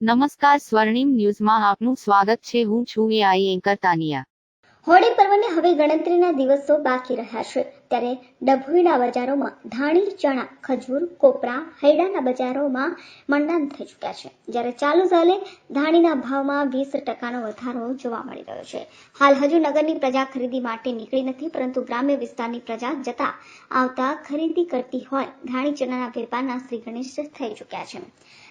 નમસ્કાર સ્વર્ણિમ ન્યૂઝમાં આપનું સ્વાગત છે. હું છું એઆઈ એન્કર તાનિયા. હોળી પર્વને હવે ગણતરીના દિવસો બાકી રહ્યા છે. ત્યારે ડભોઈના બજારોમાં ધાણી, ચણા, ખજૂર, કોપરા, હૈડાના બજારોમાં મંડાણ થઈ ચૂક્યા છે. જ્યારે ચાલુ સાલે ધાણીના ભાવમાં વીસ ટકાનો વધારો જોવા મળી રહ્યો છે. હાલ હજુ નગરની પ્રજા ખરીદી માટે નીકળી નથી, પરંતુ ગ્રામ્ય વિસ્તારની પ્રજા જતા આવતા ખરીદી કરતી હોય ધાણી, ચણાના વેપારના શ્રી ગણેશ થઈ ચૂક્યા છે.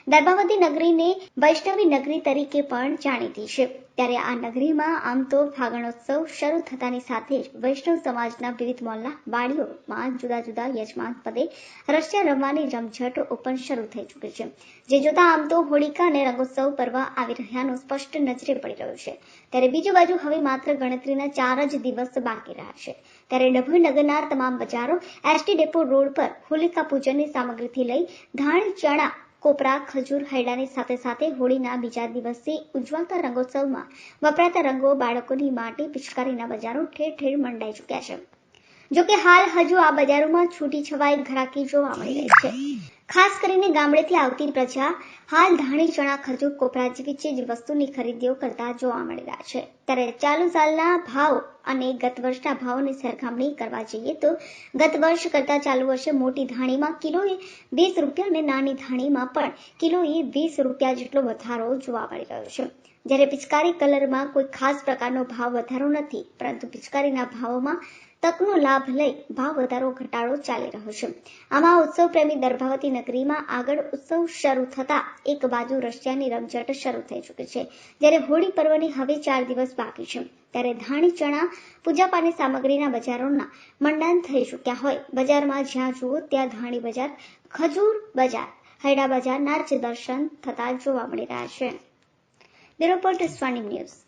દર્ભાવતી નગરીને વૈષ્ણવી નગરી તરીકે પણ જાણીતી છે. ત્યારે આ નગરીમાં આમ તો ફાગણોત્સવ શરૂ થતાની સાથે જ વૈષ્ણવ સમાજના વિવિધ મોહલ્લા પાંચ જુદા જુદા યજમાન પદે રશિયા રમવાની રમઝટ ઓપન શરૂ થઈ ચૂકી છે. જે જોતા આમ તો હોળિકા અને રંગોત્સવ પર્વ આવી રહ્યાનો સ્પષ્ટ નજરે પડી રહ્યો છે. ત્યારે બીજી બાજુ હવે માત્ર ગણતરીના ચાર જ દિવસ બાકી રહ્યા છે. ત્યારે ડભોઈ નગરના તમામ બજારો એસટી ડેપો રોડ પર હોલિકા પૂજનની સામગ્રીથી લઈ ધાણ, ચણા, કોપરા, ખજૂર હૈડાની સાથે સાથે હોળીના બીજા દિવસથી ઉજવાતા રંગોત્સવમાં વપરાતા રંગો બાળકોની માટી, પિચકારીના બજારો ઠેર ઠેર મંડાઈ ચૂક્યા છે. જોકે હાલ હજુ આ બજારોમાં છૂટી છવાઈ ઘરાકી જોવા મળી રહી છે. ખાસ કરીને ગામડેથી આવતી પ્રજા હાલ ધાણી, ચણા, ખજૂર, કોપરા જેવી ચીજ વસ્તુની ખરીદીઓ કરતા જોવા મળી રહ્યા છે. ત્યારે ચાલુ સાલના ભાવ અને ગત વર્ષના ભાવની સરખામણી કરવા જઈએ તો ગત વર્ષ કરતા ચાલુ વર્ષે મોટી ધાણીમાં કિલોએ વીસ રૂપિયા અને નાની ધાણીમાં પણ કિલોએ વીસ રૂપિયા જેટલો વધારો જોવા મળી રહ્યો છે. જ્યારે પિચકારી કલરમાં કોઈ ખાસ પ્રકારનો ભાવ વધારો નથી, પરંતુ પિચકારીના ભાવોમાં તકનો લાભ લઈ ભાવ વધારો ઘટાડો ચાલી રહ્યો છે. આમાં ઉત્સવ પ્રેમી દર્ભાવતી નગરીમાં આગળ ઉત્સવ શરૂ થતા એક બાજુ રશિયાની રમઝટ શરૂ થઈ ચૂકી છે, જ્યારે હોળી પર્વની હવે ચાર દિવસ બાકી છે. ત્યારે ધાણી, ચણા પૂજાપાની સામગ્રીના બજારોના મંડાણ થઈ ચૂક્યા હોય. બજારમાં જ્યાં જુઓ ત્યાં ધાણી બજાર, ખજૂર બજાર, હૈડા બજાર નાર્ચ દર્શન થતા જોવા મળી રહ્યા છે. રિપોર્ટ સ્વાનિમ ન્યૂઝ.